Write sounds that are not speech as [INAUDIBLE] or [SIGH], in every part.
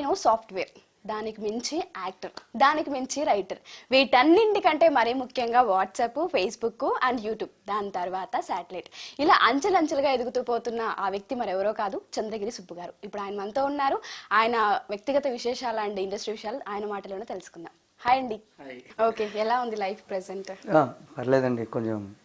ఆయన సాఫ్ట్వేర్. దానికి మించి యాక్టర్. దానికి మించి రైటర్. వీటన్నింటికంటే మరీ ముఖ్యంగా వాట్సాప్ ఫేస్బుక్ అండ్ యూట్యూబ్. దాని తర్వాత శాటిలైట్ ఇలా అంచెలంచెలుగా ఎదుగుతూ పోతున్న ఆ వ్యక్తి మరెవరో కాదు చంద్రగిరి సుబ్బు గారు. ఇప్పుడు ఆయన మనతో ఉన్నారు. ఆయన వ్యక్తిగత విశేషాలు అండ్ ఇండస్ట్రీ విషయాలు ఆయన మాటలోనే తెలుసుకుందాం. హాయ్ అండి. ఓకే ఎలా ఉంది లైఫ్ ప్రెసెంట్? ఆ, పర్లేదండి కొంచెం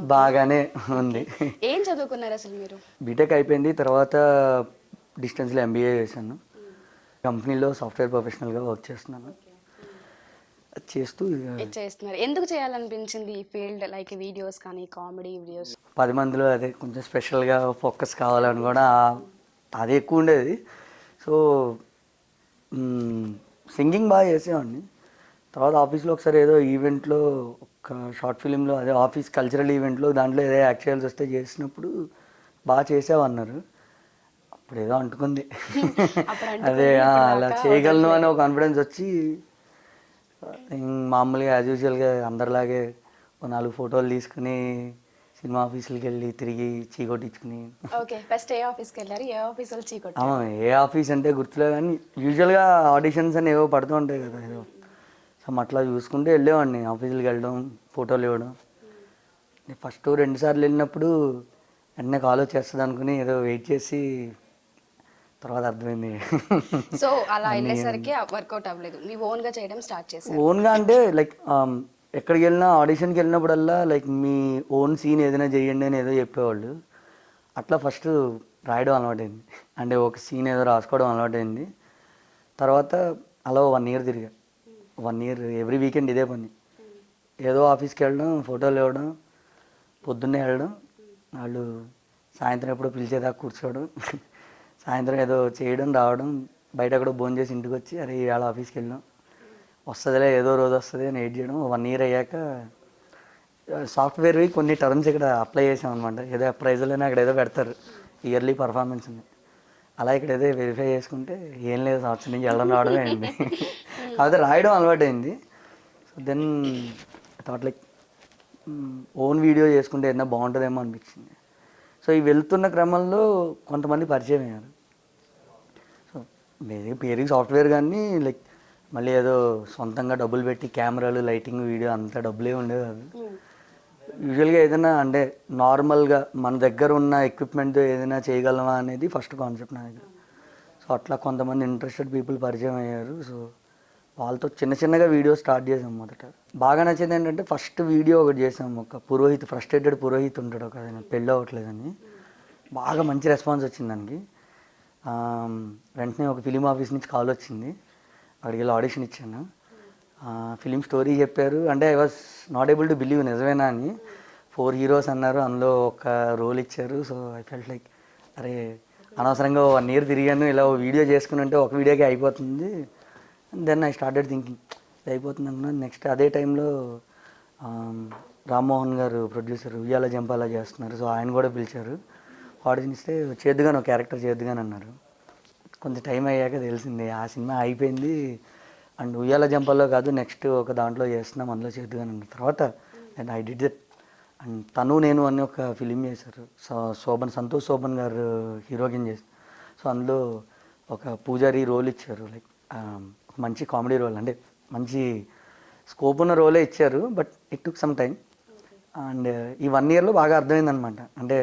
బాగానే ఉంది. ఏం చదువుకున్నారు అసలు మీరు? బీటెక్ అయిపోయింది తర్వాత డిస్టెన్స్లో ఎంబీఏ చేశాను. కంపెనీలో సాఫ్ట్వేర్ ప్రొఫెషనల్గా వర్క్ చేస్తున్నాను. చేస్తూ చేస్తున్నారు. ఎందుకు చేయాలనిపించింది ఈ ఫీల్డ్? లైక్ వీడియోస్ కానీ కామెడీ వీడియోస్? పది మందిలో అదే కొంచెం స్పెషల్గా ఫోకస్ కావాలని కూడా అది ఎక్కువ ఉండేది. సో సింగింగ్ బాగా చేసేవాడిని. తర్వాత ఆఫీస్లో ఒకసారి ఏదో ఈవెంట్లో ఒక షార్ట్ ఫిలింలో అదే ఆఫీస్ కల్చరల్ ఈవెంట్లో దాంట్లో ఏదో యాక్ట్ చేయాల్సి వస్తే చేసినప్పుడు బాగా చేసావన్నారు. అప్పుడు ఏదో అంటుకుంది అదే అలా చేయగలను అనే ఒక కాన్ఫిడెన్స్ వచ్చి మామూలుగా యాజ్ యూజువల్గా అందరిలాగే ఒక నాలుగు ఫోటోలు తీసుకుని సినిమా ఆఫీసులకి వెళ్ళి తిరిగి చీకొట్టించుకుని ఓకే ఫస్ట్ ఏ ఆఫీస్కి వెళ్ళారు? ఏ ఆఫీస్ వాళ్ళు చీకొట్టు ఆమా ఏ ఆఫీస్ అంటే గుర్తులే కానీ యూజువల్గా ఆడిషన్స్ అని ఏవో పడుతూ ఉంటాయి కదా ఏదో. సో అట్లా చూసుకుంటూ వెళ్ళేవాడిని ఆఫీసులకి వెళ్ళడం ఫోటోలు ఇవ్వడం. ఫస్ట్ రెండు సార్లు వెళ్ళినప్పుడు వెంటనే కాల్ వచ్చేస్తుంది అనుకుని ఏదో వెయిట్ చేసి తర్వాత అర్థమైంది. సో అలా వెళ్ళేసరికి వర్కౌట్ అవ్వలేదు. మీ ఓన్గా చేయడం స్టార్ట్ చేశారు. ఓన్గా అంటే లైక్ ఎక్కడికి వెళ్ళినా ఆడిషన్కి వెళ్ళినప్పుడల్లా లైక్ మీ ఓన్ సీన్ ఏదైనా చేయండి అని ఏదో చెప్పేవాళ్ళు. అట్లా ఫస్ట్ రాయడం అలవాటైంది. అంటే ఒక సీన్ ఏదో రాసుకోవడం అలవాటైంది. తర్వాత అలా వన్ ఇయర్ తిరిగా. వన్ ఇయర్ ఎవ్రీ వీకెండ్ ఇదే పని. ఏదో ఆఫీస్కి వెళ్ళడం ఫోటోలు ఇవ్వడం పొద్దున్నే వెళ్ళడం వాళ్ళు సాయంత్రం ఎప్పుడో పిలిచేదాకా కూర్చోవడం. సాయంత్రం ఏదో చేయడం రావడం బయట కూడా భోజనం చేసి ఇంటికి వచ్చి అరే ఇవాళ ఆఫీస్కి వెళ్ళాం వస్తుందిలే ఏదో రోజు వస్తుంది అని వెయిట్ చేయడం. వన్ ఇయర్ అయ్యాక సాఫ్ట్వేర్వి కొన్ని టర్మ్స్ ఇక్కడ అప్లై చేసాం అనమాట ఏదో ప్రైజ్లోనే అక్కడ ఏదో పెడతారు. ఇయర్లీ పర్ఫార్మెన్స్ ఉంది అలా ఇక్కడ ఏదో వెరిఫై చేసుకుంటే ఏం లేదు సంవత్సరం నుంచి వెళ్ళడం రావడమే అయింది. [LAUGHS] కాకపోతే రాయడం అలవాటైంది. So then thought like own video చేసుకుంటే ఏదైనా బాగుంటుందేమో అనిపించింది. సో ఈ వెళ్తున్న క్రమంలో కొంతమంది పరిచయం అయ్యారు. పేరింగ్ సాఫ్ట్వేర్ కానీ లైక్ మళ్ళీ ఏదో సొంతంగా డబ్బులు పెట్టి కెమెరాలు లైటింగ్ వీడియో అంత డబ్బులే ఉండేది కాదు యూజువల్గా ఏదైనా అంటే నార్మల్గా మన దగ్గర ఉన్న ఎక్విప్మెంట్తో ఏదైనా చేయగలమా అనేది ఫస్ట్ కాన్సెప్ట్ నా దగ్గర. సో అట్లా కొంతమంది ఇంట్రెస్టెడ్ పీపుల్ పరిచయం అయ్యారు. సో వాళ్ళతో చిన్న చిన్నగా వీడియో స్టార్ట్ చేసాం మొదట. బాగా నచ్చింది ఏంటంటే ఫస్ట్ వీడియో ఒకటి చేసాం. ఒక పురోహిత్ ఫ్రస్ట్రేటెడ్ పురోహిత్ ఉంటాడు ఒక ఆయన. పెళ్ళి అవ్వట్లేదని. బాగా మంచి రెస్పాన్స్ వచ్చింది దానికి. వెంటనే ఒక ఫిలిం ఆఫీస్ నుంచి కాల్ వచ్చింది. అక్కడికి వెళ్ళి ఆడిషన్ ఇచ్చాను. ఫిలిం స్టోరీ చెప్పారు. అంటే I was not able to believe నిజమేనా అని. ఫోర్ హీరోస్ అన్నారు. అందులో ఒక రోల్ ఇచ్చారు. సో ఐ ఫెల్ట్ లైక్ అరే అనవసరంగా వన్ ఇయర్ తిరిగాను. ఇలా వీడియో చేసుకుని అంటే ఒక వీడియోకి అయిపోతుంది. దెన్ ఐ స్టార్టెడ్ థింకింగ్ ఇది అయిపోతుంది అనుకున్నాను నెక్స్ట్ అదే టైంలో రామ్మోహన్ గారు ప్రొడ్యూసర్ ఉయ్యాల జంపాల చేస్తున్నారు. సో ఆయన కూడా పిలిచారు. ఆడిషన్ ఇస్తే చేద్దుగాను ఒక క్యారెక్టర్ చేద్దుగాని అన్నారు. కొంచెం టైం అయ్యాక తెలిసింది ఆ సినిమా అయిపోయింది అండ్ ఉయ్యాల జంపల్లో కాదు నెక్స్ట్ ఒక దాంట్లో చేస్తున్నాం అందులో చేద్దుగాని అన్నారు. తర్వాత and I did that and తను నేను అని ఒక ఫిలిం చేశారు. సో శోభన్ సంతోష్ శోభన్ గారు హీరోయిన్ చేసి సో అందులో ఒక పూజారి రోల్ ఇచ్చారు. లైక్ మంచి కామెడీ రోల్. అంటే మంచి స్కోప్ ఉన్న రోలే ఇచ్చారు but it took some time and ఈ వన్ ఇయర్లో బాగా అర్థమైంది అనమాట అంటే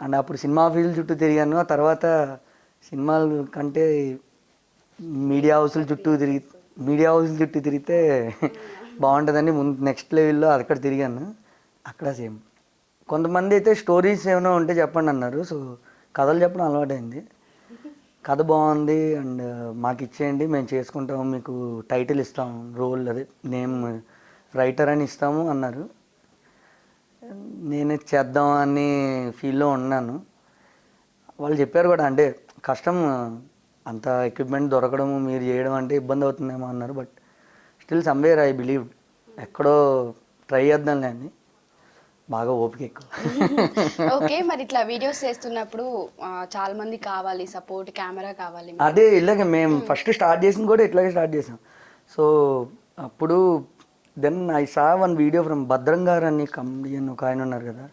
అండ్ అప్పుడు సినిమా ఫీల్డ్ చుట్టూ తిరిగాను. ఆ తర్వాత సినిమాల కంటే మీడియా హౌస్ల చుట్టూ తిరిగి మీడియా హౌస్ల చుట్టూ తిరిగితే బాగుంటుందని ముందు నెక్స్ట్ లెవెల్లో అక్కడ తిరిగాను. అక్కడ సేమ్. కొంతమంది అయితే స్టోరీస్ ఏమైనా ఉంటే చెప్పండి అన్నారు. సో కథలు చెప్పడం అలవాటైంది. కథ బాగుంది అండ్ మాకు ఇచ్చేయండి మేము చేసుకుంటాము మీకు టైటిల్ ఇస్తాము రోల్ అదే నేమ్ రైటర్ అని ఇస్తాము అన్నారు. నేనే చేద్దాం అని ఫీల్లో ఉన్నాను. వాళ్ళు చెప్పారు కూడా అంటే కష్టం అంత ఎక్విప్మెంట్ దొరకడము మీరు చేయడం అంటే ఇబ్బంది అవుతుందేమో అన్నారు. But still somewhere I believe ఎక్కడో ట్రై చేద్దాంలే అని. బాగా ఓపిక ఎక్కువ. [LAUGHS] ఓకే మరి ఇట్లా వీడియోస్ చేస్తున్నప్పుడు చాలా మంది కావాలి సపోర్ట్ కెమెరా కావాలి. అదే ఇలాగే మేము ఫస్ట్ స్టార్ట్ చేసింది కూడా ఇట్లాగే స్టార్ట్ చేసాం. సో అప్పుడు then I saw one video from భద్రంగారు అని కమెడియన్ ఒక ఆయన ఉన్నారు కదా.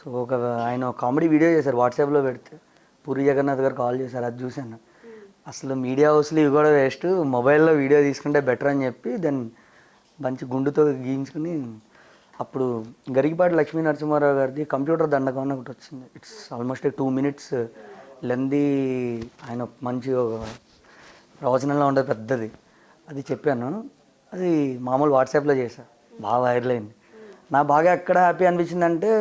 సో ఒక ఆయన కామెడీ వీడియో చేశారు వాట్సాప్లో పెడితే. పూరి జగన్నాథ్ గారు కాల్ చేశారు అది చూశాను. అసలు మీడియా హౌస్లు ఇవి కూడా వేస్ట్ మొబైల్లో వీడియో తీసుకుంటే బెటర్ అని చెప్పి దెన్ మంచి గుండుతో గీయించుకుని అప్పుడు గరికిపాటి లక్ష్మీ నరసింహారావు గారిది కంప్యూటర్ దండకం అని ఒకటి వచ్చింది. ఇట్స్ ఆల్మోస్ట్ టూ మినిట్స్ లెంది ఆయన మంచి ఒక ప్రవచనంలో ఉండేది పెద్దది. అది చెప్పాను. అది మామూలు వాట్సాప్లో చేశా. బాగా వైరల్ అయింది. నా బాగా ఎక్కడ హ్యాపీ అనిపించిందంటే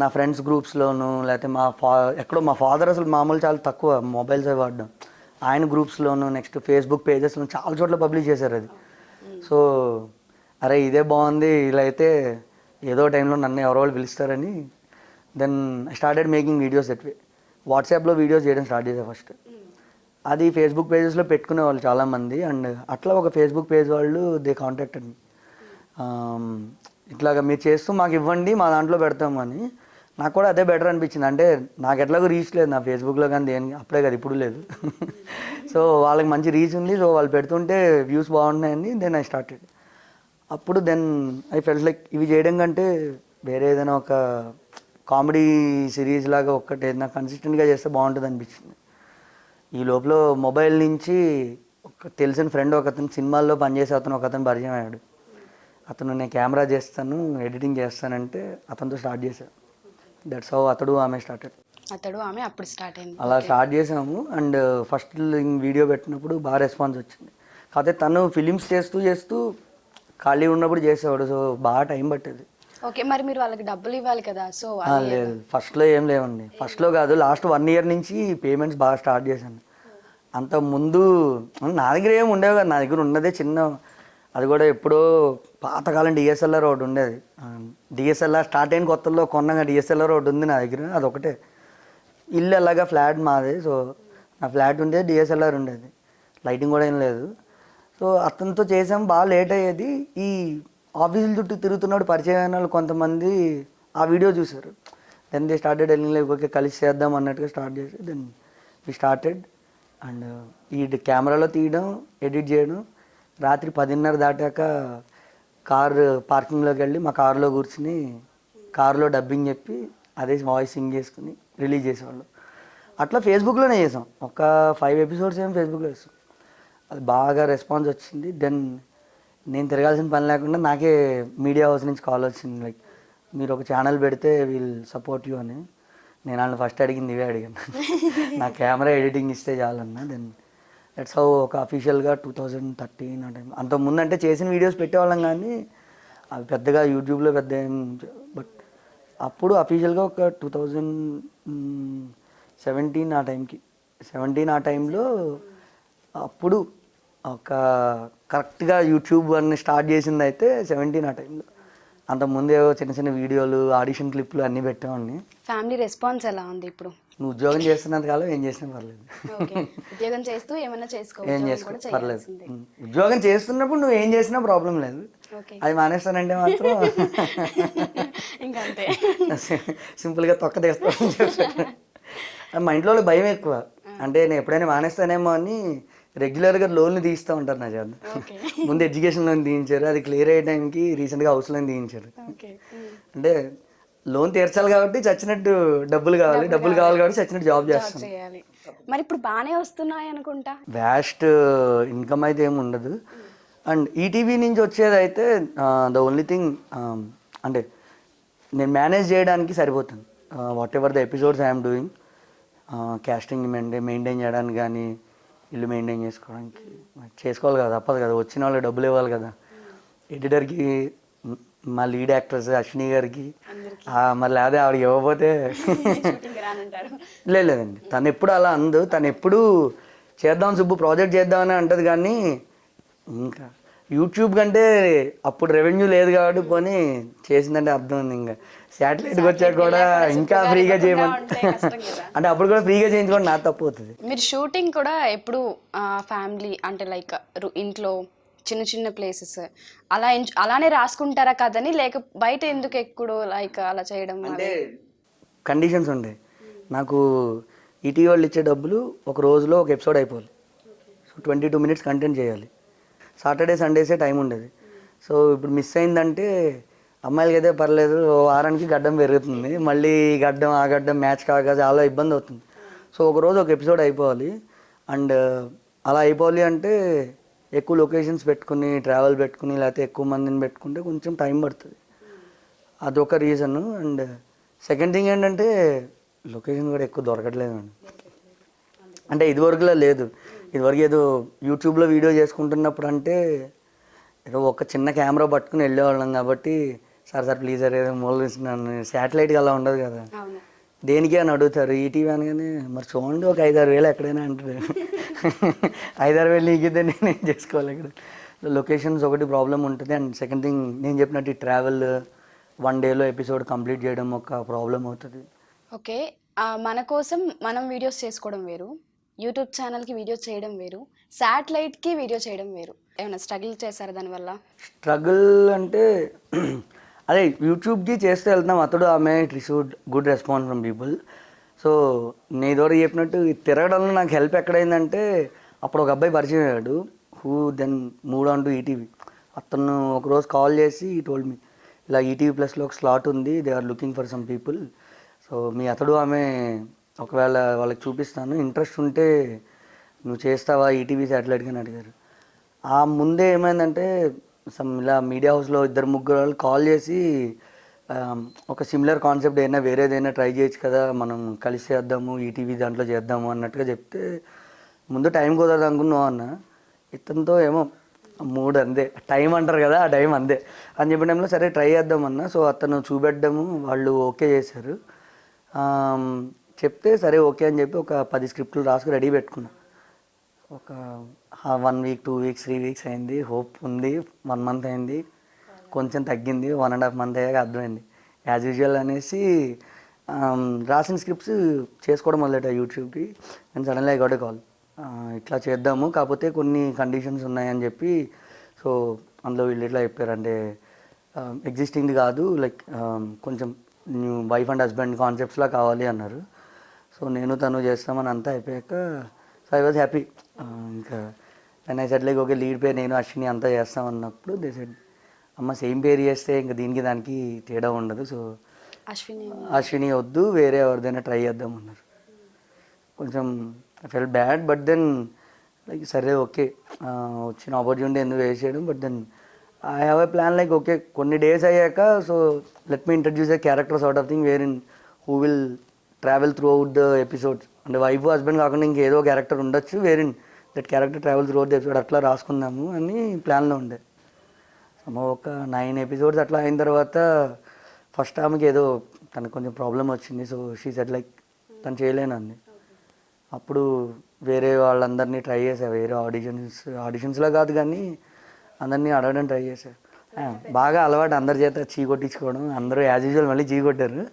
నా ఫ్రెండ్స్ గ్రూప్స్లోను లేకపోతే మా ఫా ఎక్కడో మా ఫాదర్ అసలు మామూలు చాలా తక్కువ మొబైల్స్ అవి వాడడం. ఆయన గ్రూప్స్లోను నెక్స్ట్ ఫేస్బుక్ పేజెస్లో చాలా చోట్ల పబ్లిష్ చేశారు అది. సో అరే ఇదే బాగుంది ఇలా అయితే ఏదో టైంలో నన్ను ఎవరో వాళ్ళు పిలుస్తారని then I started making videos ఎట్వే వాట్సాప్లో వీడియోస్ చేయడం స్టార్ట్ చేశాను ఫస్ట్. అది ఫేస్బుక్ పేజెస్లో పెట్టుకునే వాళ్ళు చాలామంది. అండ్ అట్లా ఒక ఫేస్బుక్ పేజ్ వాళ్ళు దే కాంటాక్ట్ అండి ఇట్లాగా మీరు చేస్తూ మాకు ఇవ్వండి మా దాంట్లో పెడతాం అని. నాకు కూడా అదే బెటర్ అనిపించింది. అంటే నాకు ఎట్లాగో రీచ్ లేదు నా ఫేస్బుక్లో కానీ దేని అప్పుడే కదా ఇప్పుడు లేదు. [LAUGHS] సో వాళ్ళకి మంచి రీచ్ ఉంది. సో వాళ్ళు పెడుతుంటే వ్యూస్ బాగున్నాయని దెన్ ఐ స్టార్టెడ్ అప్పుడు దెన్ ఐ ఫెల్ట్ లైక్ ఇవి చేయడం కంటే వేరే ఏదైనా ఒక కామెడీ సిరీస్ లాగా ఒక్కటి ఏదైనా కన్సిస్టెంట్గా చేస్తే బాగుంటుంది అనిపించింది. ఈ లోపల మొబైల్ నుంచి ఒక తెలిసిన ఫ్రెండ్ ఒక అతను సినిమాల్లో పనిచేసే అతను ఒక అతను పరిచయం అయ్యాడు. అతను నేను కెమెరా చేస్తాను ఎడిటింగ్ చేస్తానంటే అతనితో స్టార్ట్ చేశాను దట్స్ హౌ అతడు ఆమె స్టార్టెడ్ అతడు ఆమె అప్పుడు స్టార్ట్ అయింది. అలా స్టార్ట్ చేసాము అండ్ ఫస్ట్ వీడియో పెట్టినప్పుడు బాగా రెస్పాన్స్ వచ్చింది. కాకపోతే తను ఫిలిమ్స్ చేస్తూ చేస్తూ ఖాళీ ఉన్నప్పుడు చేసేవాడు సో బాగా టైం పట్టేది. ఓకే మరి మీరు వాళ్ళకి డబ్బులు ఇవ్వాలి కదా సో లేదు ఫస్ట్లో ఏం లేవండి. ఫస్ట్లో కాదు లాస్ట్ వన్ ఇయర్ నుంచి పేమెంట్స్ బాగా స్టార్ట్ చేశాను. అంత ముందు నా దగ్గర ఏం ఉండేవి కదా నా దగ్గర ఉన్నదే చిన్న అది కూడా ఎప్పుడో పాతకాలం డిఎస్ఎల్ఆర్ ఒకటి ఉండేది. డిఎస్ఎల్ఆర్ స్టార్ట్ అయిన కొత్తలో కొన్నగా డిఎస్ఎల్ఆర్ ఒకటి ఉంది నా దగ్గర అది ఒకటే. ఇల్లు ఎలాగా ఫ్లాట్ మాది సో నా ఫ్లాట్ ఉండేది డిఎస్ఎల్ఆర్ ఉండేది. లైటింగ్ కూడా ఏం లేదు. సో అతనితో చేసాం బాగా లేట్ అయ్యేది. ఈ ఆఫీసుల చుట్టూ తిరుగుతున్నాడు పరిచయం అయిన వాళ్ళు కొంతమంది ఆ వీడియో చూశారు. దెన్ దే స్టార్టెడ్ వెళ్ళి ఓకే కలిసి చేద్దాం అన్నట్టుగా స్టార్ట్ చేసి దెన్ వి స్టార్టెడ్ అండ్ ఈ కెమెరాలో తీయడం ఎడిట్ చేయడం. రాత్రి పదిన్నర దాటాక కార్ పార్కింగ్లోకి వెళ్ళి మా కారులో కూర్చుని కారులో డబ్బింగ్ చెప్పి అదే వాయిస్ సింగ్ చేసుకుని రిలీజ్ చేసేవాళ్ళు. అట్లా ఫేస్బుక్లోనే చేసాం. ఒక ఫైవ్ ఎపిసోడ్స్ ఏమో ఫేస్బుక్లో వేసాం అది బాగా రెస్పాన్స్ వచ్చింది. దెన్ నేను తిరగాల్సిన పని లేకుండా నాకే మీడియా హౌస్ నుంచి కాల్ వచ్చింది లైక్ మీరు ఒక ఛానల్ పెడితే వీల్ సపోర్ట్ యూ అని. నేను వాళ్ళని ఫస్ట్ అడిగింది ఇవే అడిగాను. [LAUGHS] నా కెమెరా ఎడిటింగ్ ఇస్తే చాలన్నా దెన్ దట్స్ హౌ ఒక అఫీషియల్గా టూ థౌజండ్ థర్టీన్ ఆ టైం అంత ముందు అంటే చేసిన వీడియోస్ పెట్టేవాళ్ళం కానీ అవి పెద్దగా యూట్యూబ్లో పెద్ద ఏం బట్ అప్పుడు అఫీషియల్గా ఒక టూ థౌజండ్ సెవెంటీన్ ఆ టైంకి సెవెంటీన్ ఆ టైంలో అప్పుడు ఒక కరెక్ట్గా యూట్యూబ్ అన్ని స్టార్ట్ చేసింది అయితే సెవెంటీన్ ఆ టైంలో. అంత ముందే చిన్న చిన్న వీడియోలు ఆడిషన్ క్లిప్లు అన్నీ పెట్టేవాడిని. ఫ్యామిలీ రెస్పాన్స్ ఎలా ఉంది ఇప్పుడు? నువ్వు ఉద్యోగం చేస్తున్నంత కాలం ఏం చేసినా పర్లేదు. ఉద్యోగం చేస్తూ ఏమైనా చేసుకో ఏం చేసుకో పర్లేదు. ఉద్యోగం చేస్తున్నప్పుడు నువ్వు ఏం చేసినా ప్రాబ్లం లేదు. అది మానేస్తానంటే మాత్రం ఇంకంతే సింపుల్గా తొక్క తీస్తాను చెప్పాను మా ఇంట్లో భయం ఎక్కువ. అంటే నేను ఎప్పుడైనా మానేస్తానేమో అని రెగ్యులర్గా లోన్లు తీస్తూ ఉంటారు నా చేత [LAUGHS] ముందు ఎడ్యుకేషన్ లోన్ తీయించారు అది క్లియర్ అయ్యే టైంకి రీసెంట్గా హౌస్ లోన్ తీయించారు. అంటే లోన్ తీర్చాలి కాబట్టి చచ్చినట్టు డబ్బులు కావాలి డబ్బులు కావాలి కాబట్టి చచ్చినట్టు జాబ్ చేస్తాను మరి ఇప్పుడు బాగానే వస్తున్నాయి అనుకుంటా? వ్యాస్ట్ ఇన్కమ్ అయితే ఏమి ఉండదు. అండ్ ఈటీవీ నుంచి వచ్చేది అయితే ద ఓన్లీ థింగ్ అంటే నేను మేనేజ్ చేయడానికి సరిపోతుంది. Whatever the episodes I'm doing casting maintain చేయడానికి కానీ ఇల్లు మెయింటైన్ చేసుకోవడానికి. చేసుకోవాలి కదా తప్పదు కదా వచ్చిన వాళ్ళు డబ్బులు ఇవ్వాలి కదా. ఎడిటర్కి మా లీడ్ యాక్టర్స్ అశ్విని గారికి మరి అదే ఆవిడకి ఇవ్వకపోతే [LAUGHS] లేదు లేదండి తను ఎప్పుడు అలా అందు తను ఎప్పుడు చేద్దాం సుబ్బు ప్రాజెక్ట్ చేద్దామని అంటది కానీ ఇంకా యూట్యూబ్ కంటే అప్పుడు రెవెన్యూ లేదు కాబట్టి పోనీ చేసిందంటే అర్థం ఉంది ఇంకా. శాటిలైట్కి వచ్చాక కూడా ఇంకా ఫ్రీగా చేయమని. [LAUGHS] అంటే అప్పుడు కూడా ఫ్రీగా చేయించుకోవడం నా తప్పు అవుతుంది. మీరు షూటింగ్ కూడా ఎప్పుడు ఫ్యామిలీ అంటే లైక్ ఇంట్లో చిన్న చిన్న ప్లేసెస్ అలా అలానే రాసుకుంటారా కదని లేక బయట ఎందుకు ఎక్కుడు లైక్ అలా చేయడం అంటే కండిషన్స్ ఉండే. నాకు ఈటీవీ వాళ్ళు ఇచ్చే డబ్బులు ఒక రోజులో ఒక ఎపిసోడ్ అయిపోవాలి. So twenty two minutes content చేయాలి సాటర్డే సండేసే టైం ఉండేది. సో ఇప్పుడు మిస్ అయిందంటే అమ్మాయిలకి అయితే పర్లేదు ఓ వారానికి గడ్డం పెరుగుతుంది. మళ్ళీ గడ్డం ఆ గడ్డం మ్యాచ్ కాక చాలా ఇబ్బంది అవుతుంది. సో ఒక రోజు ఒక ఎపిసోడ్ అయిపోవాలి. అండ్ అలా అయిపోవాలి అంటే ఎక్కువ లొకేషన్స్ పెట్టుకుని ట్రావెల్ పెట్టుకుని లేకపోతే ఎక్కువ మందిని పెట్టుకుంటే కొంచెం టైం పడుతుంది. అదొక రీజన్. అండ్ సెకండ్ థింగ్ ఏంటంటే లొకేషన్ కూడా ఎక్కువ దొరకట్లేదు అండి అంటే ఇదివరకులా లేదు. ఇదివరకు ఏదో యూట్యూబ్లో వీడియో చేసుకుంటున్నప్పుడు అంటే ఏదో ఒక చిన్న కెమెరా పట్టుకుని వెళ్ళేవాళ్ళం కాబట్టి సార్ సార్ ప్లీజ్ సార్ ఏదో మూల నన్ను శాటిలైట్కి అలా ఉండదు కదా. దేనికి అని అడుగుతారు? ఈటీవీ అనగానే మరి చూడండి ఒక ఐదారు వేలు ఎక్కడైనా అంటారు. [LAUGHS] ఐదారు వేలు నీకిద్దే నేను చేసుకోవాలి ఇక్కడ. లొకేషన్స్ ఒకటి ప్రాబ్లం ఉంటుంది. అండ్ సెకండ్ థింగ్ నేను చెప్పినట్టు ట్రావెల్ వన్ డేలో ఎపిసోడ్ కంప్లీట్ చేయడం ఒక ప్రాబ్లం అవుతుంది. ఓకే. మన కోసం మనం వీడియోస్ చేసుకోవడం వేరు. యూట్యూబ్ ఛానల్కి వీడియోస్ చేయడం వేరు. శాటిలైట్కి వీడియో చేయడం వేరు. ఏమైనా స్ట్రగుల్ చేశారా దానివల్ల? స్ట్రగుల్ అంటే అదే యూట్యూబ్కి చేస్తే వెళ్తున్నాం. అతడు ఆమె it received good response from people so నీ ద్వారా చెప్పినట్టు తిరగడంలో నాకు హెల్ప్ ఎక్కడైందంటే అప్పుడు ఒక అబ్బాయి పరిచయం అయ్యాడు. Who then moved on to ETV అతను ఒకరోజు కాల్ చేసి టోల్డ్ మీ ఇలా ఈటీవీ ప్లస్లో ఒక స్లాట్ ఉంది they are looking for some people so మీ అతడు ఆమె ఒకవేళ వాళ్ళకి చూపిస్తాను. ఇంట్రెస్ట్ ఉంటే నువ్వు చేస్తావా ఈటీవీ శాటిలైట్గా అని అడిగారు. ఆ ముందే ఏమైందంటే సమ్ ఇలా మీడియా హౌస్లో ఇద్దరు ముగ్గురు వాళ్ళు కాల్ చేసి ఒక సిమిలర్ కాన్సెప్ట్ అయినా వేరేదైనా ట్రై చేయొచ్చు కదా మనం కలిసి చేద్దాము ఈటీవీ దాంట్లో చేద్దాము అన్నట్టుగా చెప్తే ముందు టైం కుదరదు అనుకున్నావు అన్న. ఇతనితో ఏమో మూడు అందే టైం అంటారు కదా ఆ టైం అందే అని చెప్పిన టైంలో సరే ట్రై చేద్దామన్నా సో అతను చూపెట్టడము వాళ్ళు ఓకే చేశారు. చెప్తే సరే ఓకే అని చెప్పి ఒక పది స్క్రిప్ట్లు రాసుకు రెడీ పెట్టుకున్నాను ఒక one week two weeks three weeks అయింది. హోప్ ఉంది. వన్ మంత్ అయింది. కొంచెం తగ్గింది. వన్ అండ్ హాఫ్ మంత్ అయ్యాక అర్థమైంది. యాజ్ యూజువల్ అనేసి రాసిన స్క్రిప్ట్స్ చేసుకోవడం మొదలెట్టా యూట్యూబ్కి. And suddenly I got call ఇట్లా చేద్దాము. కాకపోతే కొన్ని కండిషన్స్ ఉన్నాయని చెప్పి సో అందులో వీళ్ళు ఇట్లా చెప్పారు అంటే ఎగ్జిస్టింగ్ది కాదు. లైక్ కొంచెం న్యూ వైఫ్ అండ్ హస్బెండ్ కాన్సెప్ట్స్లా కావాలి అన్నారు. సో నేను తను చేస్తామని అంతా అయిపోయాక సో ఐ వాజ్ హ్యాపీ ఇంకా and I said like okay lead పేరు నేను అశ్విని అంతా చేస్తాం అన్నప్పుడు దే సెడ్ అమ్మ సేమ్ పేరు చేస్తే ఇంకా దీనికి దానికి తేడా ఉండదు. సో అశ్విని. అశ్విని వద్దు వేరే ఎవరిదైనా ట్రై చేద్దాం అన్నారు. కొంచెం felt bad but then like సరే ఓకే. వచ్చిన ఆపర్చునిటీ ఎందుకు వేసేయడం but then I have a plan like okay కొన్ని డేస్ అయ్యాక so let me introduce a character sort of thing wherein who will travel throughout the episodes అంటే wife husband కాకుండా ఇంకేదో character ఉండొచ్చు wherein that character travels road episode అట్లా రాసుకుందాము అని ప్లాన్లో ఉండే. ఒక నైన్ ఎపిసోడ్స్ అట్లా అయిన తర్వాత ఫస్ట్ ఆమెకి ఏదో తనకు కొంచెం ప్రాబ్లం వచ్చింది. సో షీ సెట్ లైక్ తను చేయలేనండి అప్పుడు వేరే వాళ్ళందరినీ ట్రై చేశా. వేరే ఆడిషన్స్ ఆడిషన్స్లో కాదు కానీ అందరినీ అడగడం ట్రై చేశా. బాగా అలవాటు అందరి చేత చీ కొట్టించుకోవడం. అందరూ యాజ్ యూజువల్ మళ్ళీ చీ కొట్టారు.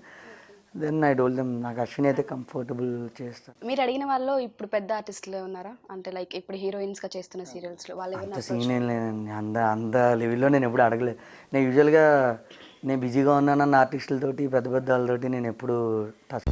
దెన్ ఐ డోల్ దెమ్ నాకు అశ్విని అయితే కంఫర్టబుల్ చేస్తాను మీరు అడిగిన వాళ్ళు ఇప్పుడు పెద్ద ఆర్టిస్టులు ఉన్నారా? అంటే లైక్ ఇప్పుడు హీరోయిన్స్గా చేస్తున్న సీరియల్స్లో వాళ్ళు అంత సీన్ ఏం లేదండి. అంత అంత లెవెల్లో నేను ఎప్పుడు అడగలేదు నేను యూజువల్గా నేను బిజీగా ఉన్నానన్న ఆర్టిస్టులతోటి పెద్ద పెద్ద వాళ్ళతోటి నేను ఎప్పుడు టచ్